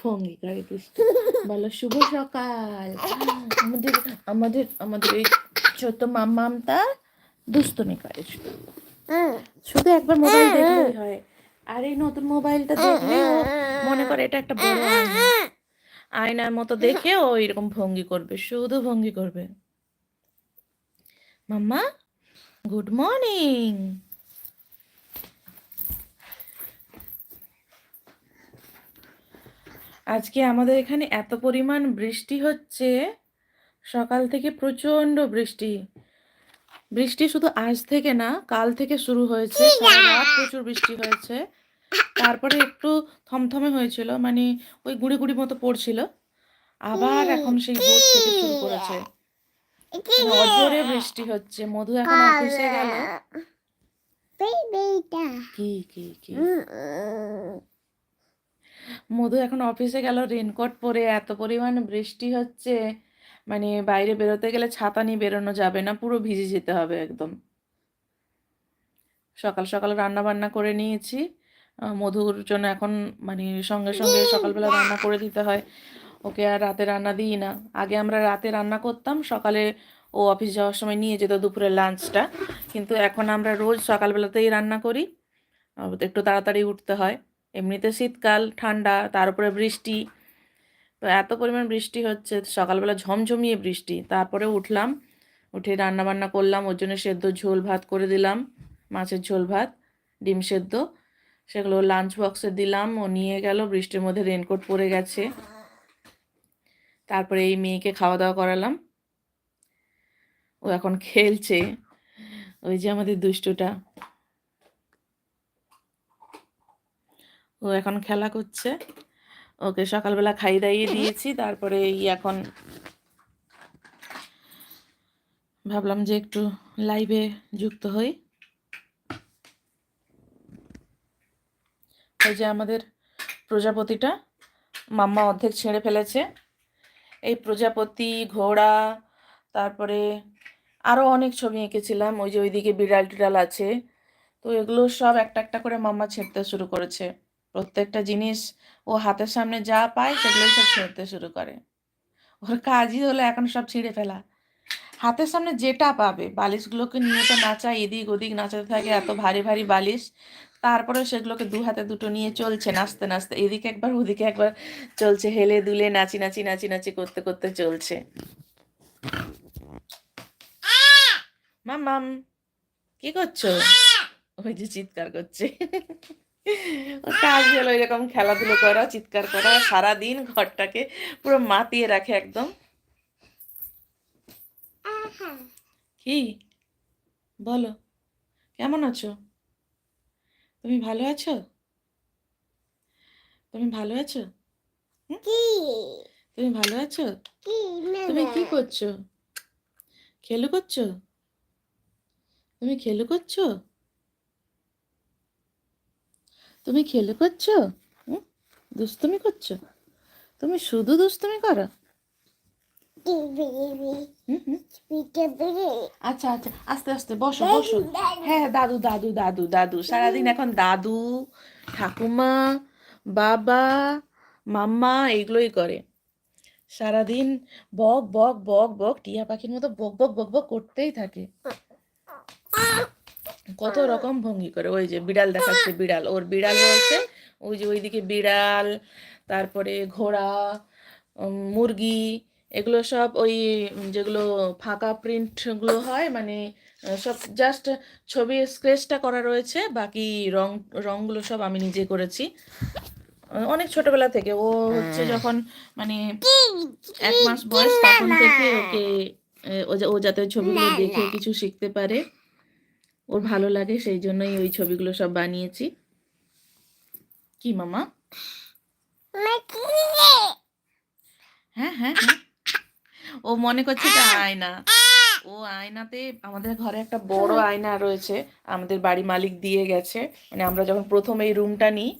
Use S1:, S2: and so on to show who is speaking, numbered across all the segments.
S1: ভঙ্গি করে দুষ্টু বলো শুভ সকাল। আমাদের আমাদের আমাদের এই ছোট্ট মাম্মামটা দুষ্টুমি করে শুধু। শুধু একবার মোবাইল দেখলেই হয়। আর এই নতুন মোবাইলটা দেখলে মনে করে এটা একটা বড় আয়নার মতো দেখে ও এরকম ভঙ্গি করবে শুধু ভঙ্গি করবে। মাম্মা গুড মর্নিং আজকে আমাদের এখানে এত পরিমাণ বৃষ্টি হচ্ছে সকাল থেকে প্রচণ্ড বৃষ্টি। বৃষ্টি শুধু আজ থেকে না কাল থেকে শুরু হয়েছে রাত প্রচুর বৃষ্টি হয়েছে। তারপরে একটু থমথমে হয়েছিল মানে ওই গুড়ি গুড়ি মতো পড়ছিল। আবার এখন সেই ভোর থেকে শুরু করেছে। অজরে বৃষ্টি হচ্ছে মধু এখন অফিসে গেল। কি কি কি? মধু এখন অফিসে গেল রেনকোট পরে, এত পরিমাণ বৃষ্টি হচ্ছে। মানে বাইরে বেরোতে গেলে ছাতা নিয়ে বেরোনো যাবে না, পুরো ভিজে যেতে হবে একদম। সকাল সকাল রান্না বান্না করে নিয়েছি। মধুর জন্য এখন মানে সঙ্গে সঙ্গে সকালবেলা রান্না করে দিতে হয়। ওকে আর রাতে রান্না দিই না। আগে আমরা রাতে রান্না করতাম, সকালে ও অফিস যাওয়ার সময় নিয়ে যেত দুপুরের লাঞ্চটা কিন্তু এখন আমরা রোজ সকালবেলাতেই রান্না করি। একটু তাড়াতাড়ি উঠতে হয়। এমনিতে শীতকাল, ঠান্ডা, তার উপরে বৃষ্টি। তো এত পরিমাণ বৃষ্টি হচ্ছে, সকালবেলা ঝমঝমিয়ে বৃষ্টি। তারপরে উঠলাম, উঠে রান্না বান্না করলাম, ওর জন্য সেদ্ধ ঝোল ভাত করে দিলাম, মাছের ঝোল ভাত, ডিম সেদ্ধ। সেগুলো লাঞ্চ বক্সে দিলাম, ও নিয়ে গেল, বৃষ্টির মধ্যে রেনকোট পরে গেছে। তারপরে এই মেয়েকে খাওয়া দাওয়া করালাম। ও এখন খেলছে, ওই যে আমাদের দুষ্টুটা। ও এখন খেলা করছে। ওকে সকালবেলা খাই দাইয়ে দিয়েছি তারপরে এই এখন ভাবলাম যে একটু লাইভে যুক্ত হই। ওই যে আমাদের প্রজাপতিটা মাম্মা অর্ধেক ছেড়ে ফেলেছে। এই প্রজাপতি ঘোড়া তারপরে আরও অনেক ছবি এঁকেছিলাম ওই যে ওইদিকে বিড়াল টিড়াল আছে। তো এগুলো সব একটা একটা করে মাম্মা ছেড়তে শুরু করেছে। প্রত্যেকটা জিনিস ও হাতের সামনে যা পায় সেগুলোই সব ছেড়তে শুরু করে। ওর কাজই হলো এখন সব ছিঁড়ে ফেলা। হাতের সামনে যেটা পাবে, বালিশগুলোকে নিয়ে তো নাচায়, এদিক ওদিক নাচাতে থাকে, এত ভারী ভারী বালিশ। তারপরে সেগুলোকে দু হাতে দুটো নিয়ে চলছে, নাচতে নাচতে। এদিকে একবার, ওদিকে একবার চলছে, হেলে দুলে নাচি নাচি নাচি নাচি করতে করতে চলছে। মাম মাম, কি করছ? ওই যে চিৎকার করছে। কাজ হলো এরকম খেলাধুলো করা চিৎকার করা সারাদিন ঘরটাকে পুরো মাতিয়ে রাখে একদম। কি? বলো কেমন আছো? তুমি ভালো আছো? তুমি ভালো আছো? তুমি ভালো আছো? তুমি কি করছ? খেলু করছ? তুমি খেলু করছ? তুমি খেলে করছ? দুষ্টুমি করছ? তুমি শুধু দুষ্টুমি করো? আচ্ছা আচ্ছা আস্তে আস্তে, বসো বসো। হ্যাঁ দাদু দাদু দাদু দাদু। সারাদিন এখন দাদু, ঠাকুমা, বাবা, মাম্মা এগুলোই করে। সারাদিন বক বক বক বক, টিয়া পাখির মতো বক বক বক বক করতেই থাকে। কত রকম ভঙ্গি করে ওই যে বিড়াল দেখাচ্ছে বিড়াল ওর বিড়াল রয়েছে ওই যে ওইদিকে বিড়াল তারপরে ঘোড়া মুরগি এগুলো সব ওই যেগুলো ফাঁকা প্রিন্টগুলো হয় মানে সব জাস্ট ছবি স্ক্রেচটা করা রয়েছে বাকি রং রংগুলো সব আমি নিজে করেছি। অনেক ছোটবেলা থেকে ও হচ্ছে যখন মানে এক মাস বয়স তখন থেকে ওকে ও যাতে ছবিগুলো দেখে কিছু শিখতে পারে। ওর ভালো লাগে, সেই জন্যই ওই ছবিগুলো সব বানিয়েছি। কি, মামা? হ্যাঁ হ্যাঁ হ্যাঁ। ও মনে করছে এটা আয়না। ও আয়নাতে আমাদের ঘরে একটা বড় আয়না রয়েছে, আমাদের বাড়ি মালিক দিয়ে গেছে। মানে আমরা যখন প্রথম এই রুমটা নিই,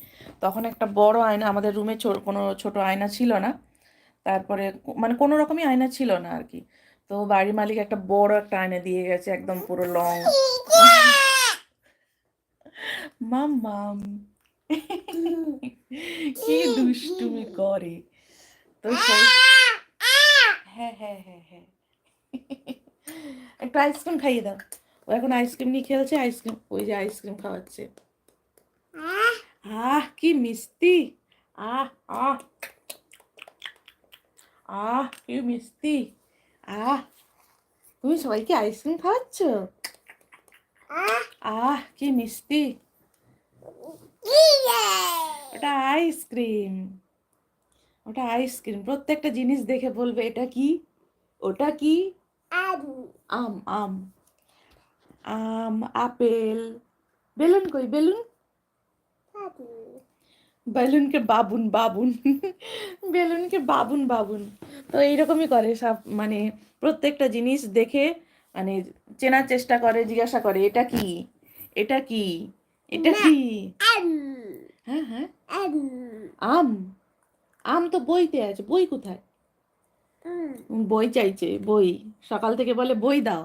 S1: তখন একটা বড় আয়না, আমাদের রুমে কোনো ছোট আয়না ছিল না। তারপরে মানে কোনো রকমই আয়না ছিল না আর কি। তো বাড়ি মালিক একটা বড় একটা আয়না দিয়ে গেছে, একদম পুরো লং মাম মাম। কি দুষ্টুমি করে। তো হ্যাঁ হ্যাঁ হ্যাঁ একটু আইসক্রিম খাইয়ে দাও। ও এখন আইসক্রিম নিয়ে খেলছে আইসক্রিম ওই যে আইসক্রিম খাওয়াচ্ছে। আহ, কি মিষ্টি। আহ আহ। আহ, কি মিষ্টি। আহ তুমি সবাইকে আইসক্রিম খাওয়াচ্ছ? আহ। কি মিষ্টি। ওটা আইসক্রিম। ওটা আইসক্রিম। প্রত্যেকটা জিনিস দেখে বলবে এটা কি? ওটা কি? আম। আম আম। আপেল। বেলুন কই? বেলুন? বেলুনকে বাবুন বাবুন। বেলুনকে বাবুন বাবুন। তো এইরকমই করে সব মানে প্রত্যেকটা জিনিস দেখে মানে চেনার চেষ্টা করে জিজ্ঞাসা করে এটা কি? এটা কি? এটা কি? হ্যাঁ হ্যাঁ। আম। আম? তো বইতে আছে। বই কোথায়? বই চাইছে বই। সকাল থেকে বলে বই দাও।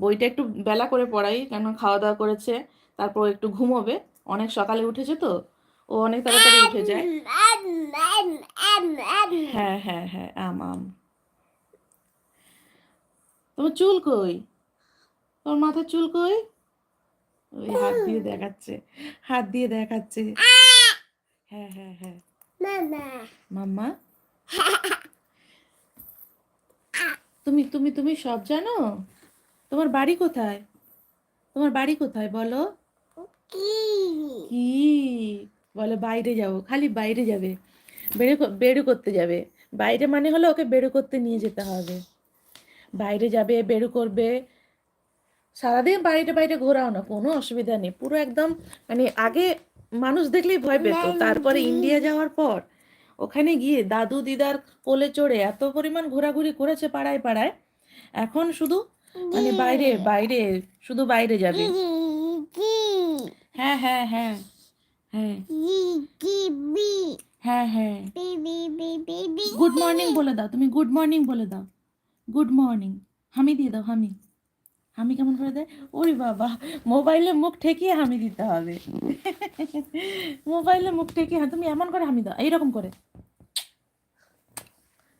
S1: বইটা একটু বেলা করে পড়াই কেন খাওয়া দাওয়া করেছে তারপর একটু ঘুমোবে। অনেক সকালে উঠেছে তো ও অনেক তাড়াতাড়ি উঠে যায়। হ্যাঁ হ্যাঁ হ্যাঁ আম আম। তোমার চুল কই? তোর মাথার চুল কই? ওই হাত দিয়ে দেখাচ্ছে হাত দিয়ে দেখাচ্ছে। হ্যাঁ হ্যাঁ হ্যাঁ। মাম্মা? তুমি তুমি তুমি সব জানো? তোমার বাড়ি কোথায়? তোমার বাড়ি কোথায় বলো? কি? বলে বাইরে যাব। খালি বাইরে যাবে। বেড়ে বেড়ু করতে যাবে। বাইরে মানে হলো ওকে বেড়ু করতে নিয়ে যেতে হবে। বাইরে যাবে বেড়ু করবে। সারাদিন বাইরে বাইরে ঘোরাও না কোনো অসুবিধা নেই। পুরো একদম মানে আগে মানুষ দেখলেই ভয় পেত। তারপরে ইন্ডিয়া যাওয়ার পর ওখানে গিয়ে দাদু দিদার কোলে চড়ে এত পরিমাণ ঘোরাঘুরি করেছে পাড়ায় পাড়ায়। এখন শুধু মানে বাইরে বাইরে শুধু বাইরে যাবে। হ্যাঁ হ্যাঁ হ্যাঁ। হ্যাঁ। হ্যাঁ হ্যাঁ। গুড মর্নিং বলে দাও তুমি গুড মর্নিং বলে দাও। গুড মর্নিং হামি দিয়ে দাও হামি। হামি কেমন করে দেয়? ওরে বাবা মোবাইলে মুখ ঠেকিয়ে হামি দিতে হবে। মোবাইলে মুখ ঠেকিয়ে হ্যাঁ তুমি এমন করে হামি দাও এইরকম করে।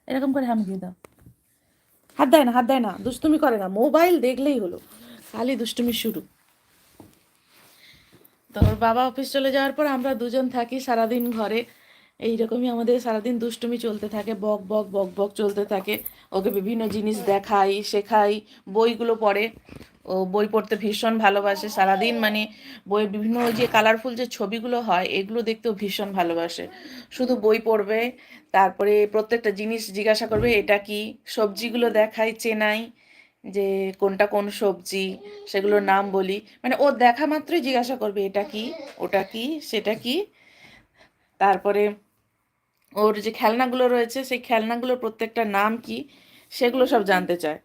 S1: এরকম করে হামি দিয়ে দাও। হাত দেয় না হাত দেয় না দুষ্টুমি করে না মোবাইল দেখলেই হলো। খালি দুষ্টুমি শুরু। তো ওর বাবা অফিস চলে যাওয়ার পর আমরা দুজন থাকি সারাদিন ঘরে। এইরকমই আমাদের সারাদিন দুষ্টুমি চলতে থাকে, বক বক বক বক চলতে থাকে। ওকে বিভিন্ন জিনিস দেখাই, শেখাই, বইগুলো পড়ে। ও বই পড়তে ভীষণ ভালোবাসে সারাদিন মানে বইয়ের বিভিন্ন যে কালারফুল যে ছবিগুলো হয়, এগুলো দেখতেও ভীষণ ভালোবাসে। শুধু বই পড়বে, তারপরে প্রত্যেকটা জিনিস জিজ্ঞাসা করবে, এটা কি? সবজিগুলো দেখাই, চেনাই। যে কোনটা কোন সবজি সেগুলোর নাম বলি। মানে ও দেখা মাত্রই জিজ্ঞাসা করবে, এটা কি, ওটা কি, সেটা কি? তারপরে ওর যে খেলনাগুলো রয়েছে, সেই খেলনাগুলোর প্রত্যেকটা নাম কি, সেগুলো সব জানতে চায়।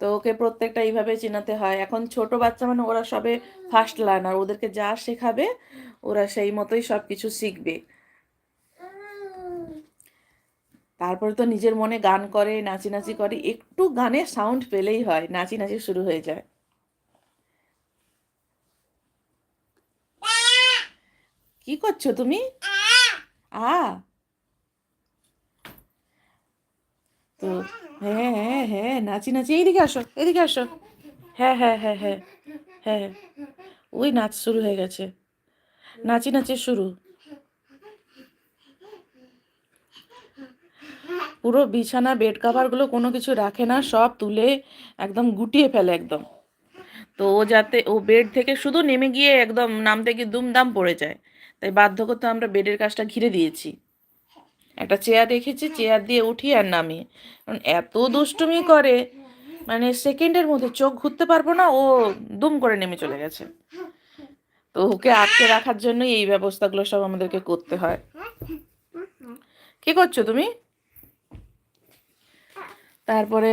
S1: তো ওকে প্রত্যেকটা এইভাবে চেনাতে হয়। এখন ছোট বাচ্চা মানে ওরা সবে ফার্স্ট লার্নার ওদেরকে যা শেখাবে, ওরা সেই মতোই সব কিছু শিখবে। তারপরে তো নিজের মনে গান করে, নাচি নাচি করে, একটু গানের সাউন্ড পেলেই হয়, নাচি নাচি শুরু হয়ে যায়। কি করছ তুমি? আ। তো হ্যাঁ হ্যাঁ হ্যাঁ নাচি নাচি, এইদিকে আসো এদিকে আসো। হ্যাঁ হ্যাঁ হ্যাঁ হ্যাঁ হ্যাঁ ওই নাচ শুরু হয়ে গেছে। নাচি নাচি শুরু। পুরো বিছানা বেড কাভারগুলো কোনো কিছু রাখে না, সব তুলে একদম গুটিয়ে ফেলে একদম। তো ও যাতে, ও বেড থেকে শুধু নেমে গিয়ে একদম নামতে গিয়ে দুমদাম পড়ে যায়। তাই বাধ্য করতে আমরা বেডের কাজটা ঘিরে দিয়েছি। একটা চেয়ার রেখেছি চেয়ার দিয়ে উঠি আর নামি। কারণ এত দুষ্টুমি করে মানে সেকেন্ডের মধ্যে চোখ ঘুরতে পারব না, ও দুম করে নেমে চলে গেছে। তো ওকে আটকে রাখার জন্যই এই ব্যবস্থাগুলো সব আমাদেরকে করতে হয়। কি করছ তুমি? তারপরে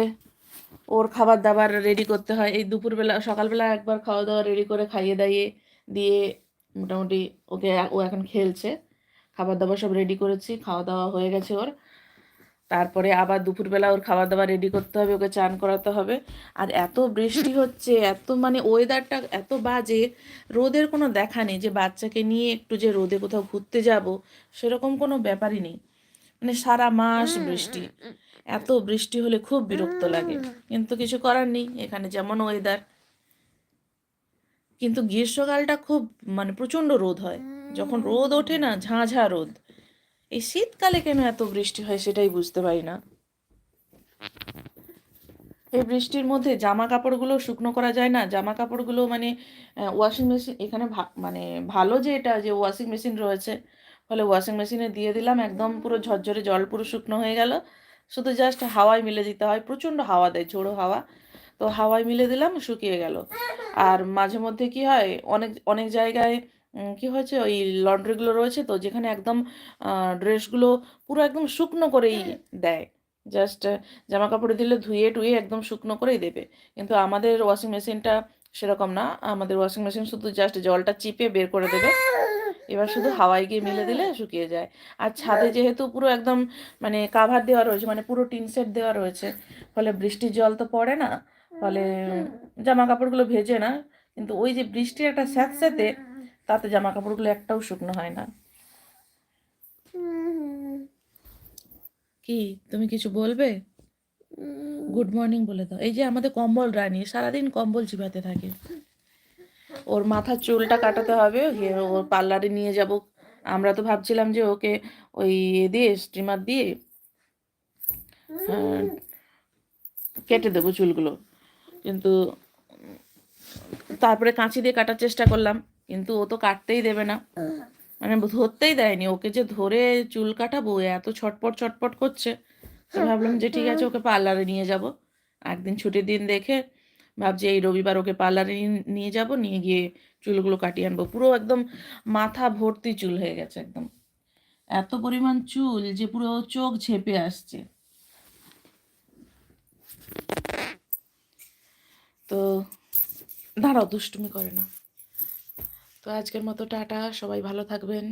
S1: ওর খাবার দাবার রেডি করতে হয়। এই দুপুরবেলা সকালবেলা একবার খাওয়া দাওয়া রেডি করে খাইয়ে দাইয়ে দিয়ে মোটামুটি ওকে ও এখন খেলছে। খাবার দাবার সব রেডি করেছি খাওয়া দাওয়া হয়ে গেছে ওর। তারপরে আবার দুপুরবেলা ওর খাবার দাবার রেডি করতে হবে ওকে চান করাতে হবে। আর এত বৃষ্টি হচ্ছে এত মানে ওয়েদারটা এত বাজে রোদের কোনো দেখা নেই যে বাচ্চাকে নিয়ে একটু যে রোদে কোথাও ঘুরতে যাব সেরকম কোনো ব্যাপারই নেই। মানে সারা মাস বৃষ্টি। এত বৃষ্টি হলে খুব বিরক্ত লাগে। কিন্তু কিছু করার নেই এখানে যেমন ওয়েদার কিন্তু গ্রীষ্মকালটা খুব মানে প্রচণ্ড রোদ হয়। যখন রোদ ওঠে না ঝাঁঝা রোদ। এই শীতকালে কেন এত বৃষ্টি হয় সেটাই বুঝতে পারি না। এই বৃষ্টির মধ্যে জামা কাপড়গুলো শুকনো করা যায় না। জামা কাপড়গুলো মানে ওয়াশিং মেশিন এখানে মানে ভালো যে এটা যে ওয়াশিং মেশিন রয়েছে। ফলে ওয়াশিং মেশিনে দিয়ে দিলাম একদম পুরো ঝরঝরে জল পুরো শুকনো হয়ে গেল। শুধু জাস্ট হাওয়ায় মিলে দিতে হয়, প্রচণ্ড হাওয়া দেয়, ঝোড়ো হাওয়া। তো হাওয়ায় মিলে দিলাম, শুকিয়ে গেল। আর মাঝে মধ্যে কি হয়, অনেক অনেক জায়গায় কি হয়েছে, ওই লন্ড্রিগুলো রয়েছে তো, যেখানে একদম ড্রেসগুলো পুরো একদম শুকনো করেই দেয়। জাস্ট জামা কাপড় দিলে ধুয়ে টুয়ে একদম শুকনো করেই দেবে। কিন্তু আমাদের ওয়াশিং মেশিনটা সেরকম না। আমাদের ওয়াশিং মেশিন শুধু জাস্ট জলটা চিপে বের করে দেবে। এবার শুধু হাওয়ায় গিয়ে মেলে দিলে শুকিয়ে যায়। আর ছাদে যেহেতু পুরো একদম মানে কাভার দেওয়া রয়েছে মানে পুরো টিন সেট দেওয়া রয়েছে ফলে বৃষ্টির জল তো পড়ে না ফলে জামা কাপড়গুলো ভেজে না কিন্তু ওই যে বৃষ্টির একটা স্যাঁতস্যাঁতে তাতে জামা কাপড়গুলো একটাও শুকনো হয় না। কি তুমি কিছু বলবে? গুড মর্নিং বলে দাও। এই যে আমাদের কম্বল রানী সারাদিন কম্বল চিবাতে থাকে। ওর মাথার চুলটা কাটাতে হবে ওর পার্লারে নিয়ে যাব। আমরা তো ভাবছিলাম যে ওকে ওই দিয়ে স্ট্রিমার দিয়ে কেটে দেবো চুলগুলো। কিন্তু তারপরে কাঁচি দিয়ে কাটার চেষ্টা করলাম কিন্তু ও তো কাটতেই দেবে না। মানে ধরতেই দেয়নি ওকে যে ধরে চুল কাটাবো এত ছটপট ছটপট করছে। তো ভাবলাম যে ঠিক আছে ওকে পার্লারে নিয়ে যাব। একদিন ছুটির দিন দেখে ভাবছি এই রবিবার ওকে পার্লারে নিয়ে যাব, নিয়ে গিয়ে চুলগুলো কাটিয়ে আনব। পুরো একদম মাথা ভর্তি চুল হয়ে গেছে একদম। এত পরিমাণ চুল যে পুরো চোখ ঝেপে আসছে। তো দাঁড়াও, দুষ্টুমি করে না। তো আজকের মতো টাটা, সবাই ভালো থাকবেন।